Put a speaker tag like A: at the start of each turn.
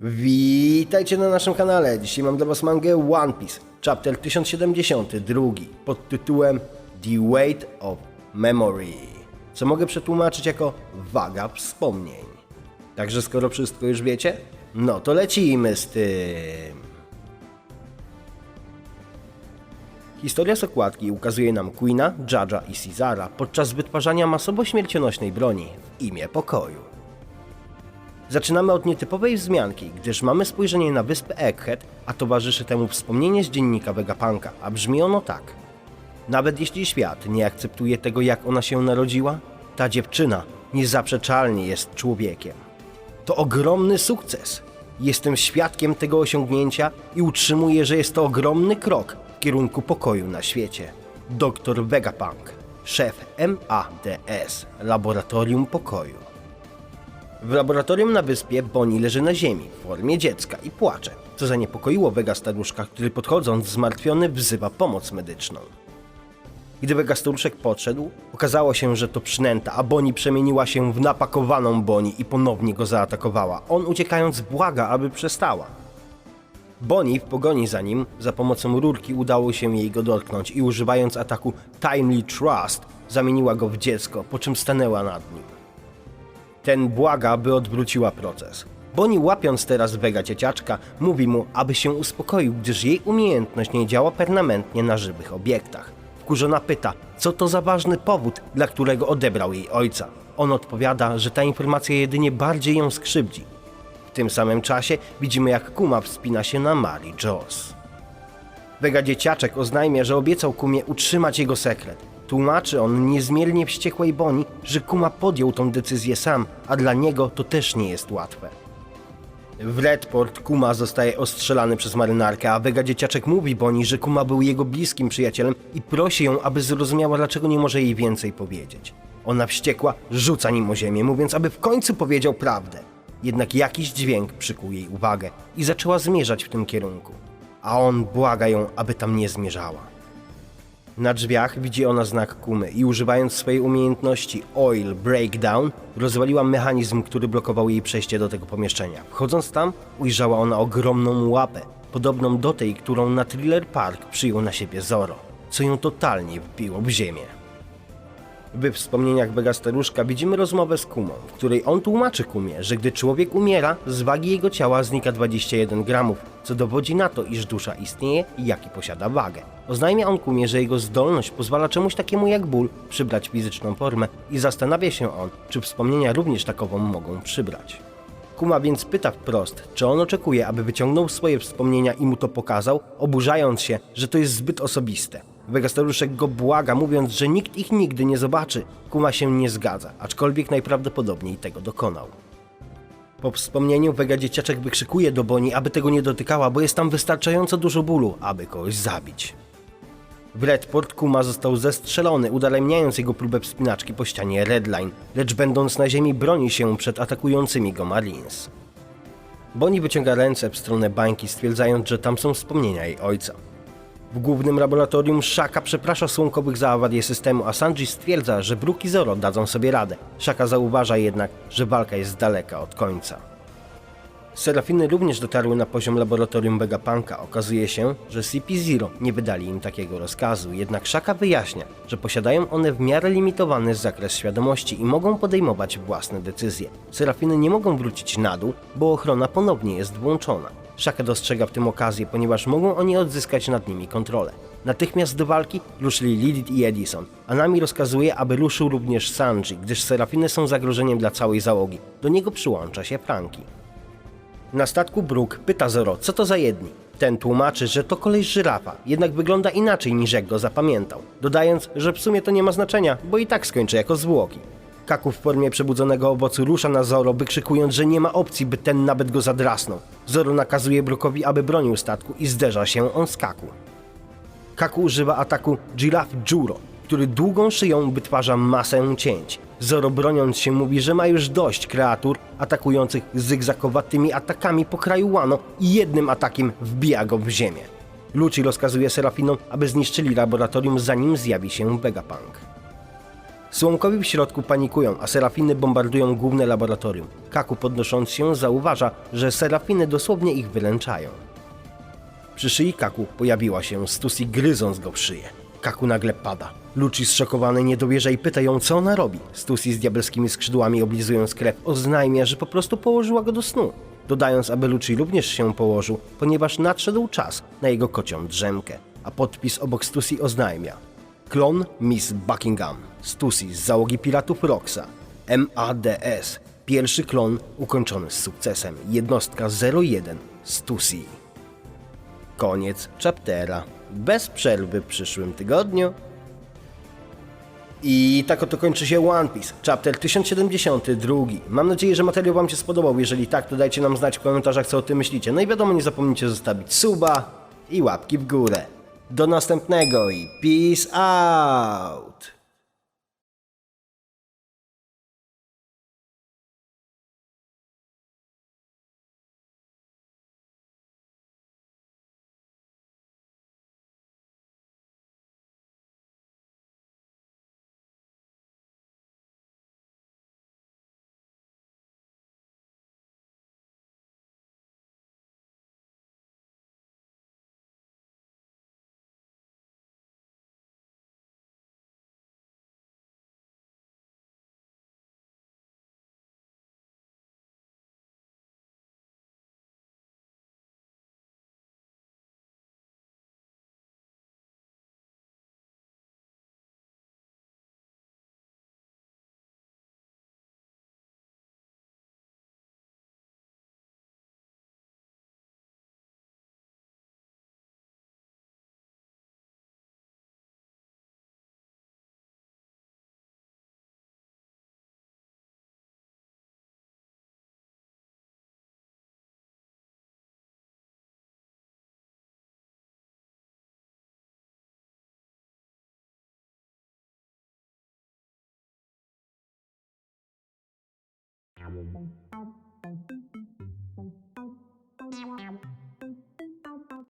A: Witajcie na naszym kanale. Dzisiaj mam dla Was mangę One Piece, chapter 1072 pod tytułem The Weight of Memory, co mogę przetłumaczyć jako waga wspomnień. Także skoro wszystko już wiecie, no to lecimy z tym. Historia z okładki ukazuje nam Queena, Judge'a i Caesara podczas wytwarzania masowo śmiercionośnej broni w imię pokoju. Zaczynamy od nietypowej wzmianki, gdyż mamy spojrzenie na wyspę Egghead, a towarzyszy temu wspomnienie z dziennika Vegapunka, a brzmi ono tak. Nawet jeśli świat nie akceptuje tego, jak ona się narodziła, ta dziewczyna niezaprzeczalnie jest człowiekiem. To ogromny sukces. Jestem świadkiem tego osiągnięcia i utrzymuję, że jest to ogromny krok w kierunku pokoju na świecie. Dr Vegapunk, szef MADS, Laboratorium Pokoju. W laboratorium na wyspie Bonnie leży na ziemi w formie dziecka i płacze, co zaniepokoiło Vega staruszka, który podchodząc zmartwiony wzywa pomoc medyczną. Gdy Vega staruszek podszedł, okazało się, że to przynęta, a Bonnie przemieniła się w napakowaną Bonnie i ponownie go zaatakowała. On uciekając błaga, aby przestała. Bonnie w pogoni za nim za pomocą rurki udało się jej go dotknąć i używając ataku Timely Trust zamieniła go w dziecko, po czym stanęła nad nim. Ten błaga, by odwróciła proces. Bonnie łapiąc teraz Vega dzieciaczka, mówi mu, aby się uspokoił, gdyż jej umiejętność nie działa permanentnie na żywych obiektach. Wkurzona pyta, co to za ważny powód, dla którego odebrał jej ojca. On odpowiada, że ta informacja jedynie bardziej ją skrzywdzi. W tym samym czasie widzimy, jak Kuma wspina się na Mary Joss. Vega dzieciaczek oznajmia, że obiecał Kumie utrzymać jego sekret. Tłumaczy on niezmiernie wściekłej Boni, że Kuma podjął tą decyzję sam, a dla niego to też nie jest łatwe. W Redport Kuma zostaje ostrzelany przez marynarkę, a Vega dzieciaczek mówi Boni, że Kuma był jego bliskim przyjacielem i prosi ją, aby zrozumiała, dlaczego nie może jej więcej powiedzieć. Ona wściekła rzuca nim o ziemię, mówiąc, aby w końcu powiedział prawdę. Jednak jakiś dźwięk przykuł jej uwagę i zaczęła zmierzać w tym kierunku. A on błaga ją, aby tam nie zmierzała. Na drzwiach widzi ona znak kumy i używając swojej umiejętności Oil Breakdown rozwaliła mechanizm, który blokował jej przejście do tego pomieszczenia. Wchodząc tam, ujrzała ona ogromną łapę, podobną do tej, którą na Thriller Park przyjął na siebie Zoro, co ją totalnie wbiło w ziemię. We wspomnieniach Vega Staruszka widzimy rozmowę z Kumą, w której on tłumaczy Kumie, że gdy człowiek umiera, z wagi jego ciała znika 21 gramów, co dowodzi na to, iż dusza istnieje i jaki posiada wagę. Oznajmia on Kumie, że jego zdolność pozwala czemuś takiemu jak ból przybrać fizyczną formę i zastanawia się on, czy wspomnienia również takową mogą przybrać. Kuma więc pyta wprost, czy on oczekuje, aby wyciągnął swoje wspomnienia i mu to pokazał, oburzając się, że to jest zbyt osobiste. Vega staruszek go błaga, mówiąc, że nikt ich nigdy nie zobaczy. Kuma się nie zgadza, aczkolwiek najprawdopodobniej tego dokonał. Po wspomnieniu Vega dzieciaczek wykrzykuje do Boni, aby tego nie dotykała, bo jest tam wystarczająco dużo bólu, aby kogoś zabić. W Redport Kuma został zestrzelony, udaremniając jego próbę wspinaczki po ścianie Redline, lecz będąc na ziemi broni się przed atakującymi go Marines. Bonnie wyciąga ręce w stronę bańki, stwierdzając, że tam są wspomnienia jej ojca. W głównym laboratorium Shaka przeprasza Słonkowych za awarię systemu, a Sanji stwierdza, że Brook i Zoro dadzą sobie radę. Shaka zauważa jednak, że walka jest daleka od końca. Serafiny również dotarły na poziom laboratorium Vegapunka. Okazuje się, że CP0 nie wydali im takiego rozkazu, jednak Shaka wyjaśnia, że posiadają one w miarę limitowany zakres świadomości i mogą podejmować własne decyzje. Serafiny nie mogą wrócić na dół, bo ochrona ponownie jest włączona. Shaka dostrzega w tym okazję, ponieważ mogą oni odzyskać nad nimi kontrolę. Natychmiast do walki ruszyli Lilith i Edison, a Nami rozkazuje, aby ruszył również Sanji, gdyż Serafiny są zagrożeniem dla całej załogi. Do niego przyłącza się Frankie. Na statku Brook pyta Zoro, co to za jedni. Ten tłumaczy, że to koleś żyrafa, jednak wygląda inaczej niż jak go zapamiętał, dodając, że w sumie to nie ma znaczenia, bo i tak skończy jako zwłoki. Kaku w formie przebudzonego owocu rusza na Zoro, wykrzykując, że nie ma opcji, by ten nawet go zadrasnął. Zoro nakazuje Brookowi, aby bronił statku i zderza się on z Kaku. Kaku używa ataku Giraffe Juro, który długą szyją wytwarza masę cięć. Zoro broniąc się mówi, że ma już dość kreatur atakujących zygzakowatymi atakami po kraju Wano i jednym atakiem wbija go w ziemię. Lucci rozkazuje Serafinom, aby zniszczyli laboratorium zanim zjawi się Vegapunk. Słomkowi w środku panikują, a serafiny bombardują główne laboratorium. Kaku podnosząc się zauważa, że serafiny dosłownie ich wylęczają. Przy szyi Kaku pojawiła się Stusi gryząc go w szyję. Kaku nagle pada. Luci zszokowany nie dowierza i pyta ją, co ona robi. Stusi z diabelskimi skrzydłami oblizując krew oznajmia, że po prostu położyła go do snu. Dodając, aby Luci również się położył, ponieważ nadszedł czas na jego kocią drzemkę. A podpis obok Stusi oznajmia. Klon Miss Buckingham. Stusi z załogi piratów Roxa. MADS. Pierwszy klon ukończony z sukcesem. Jednostka 01 Stusi. Koniec chaptera. Bez przerwy w przyszłym tygodniu. I tak oto kończy się One Piece, chapter 1072. Mam nadzieję, że materiał Wam się spodobał. Jeżeli tak, to dajcie nam znać w komentarzach, co o tym myślicie. No i wiadomo, nie zapomnijcie zostawić suba i łapki w górę. Do następnego i peace out!
B: Thank you.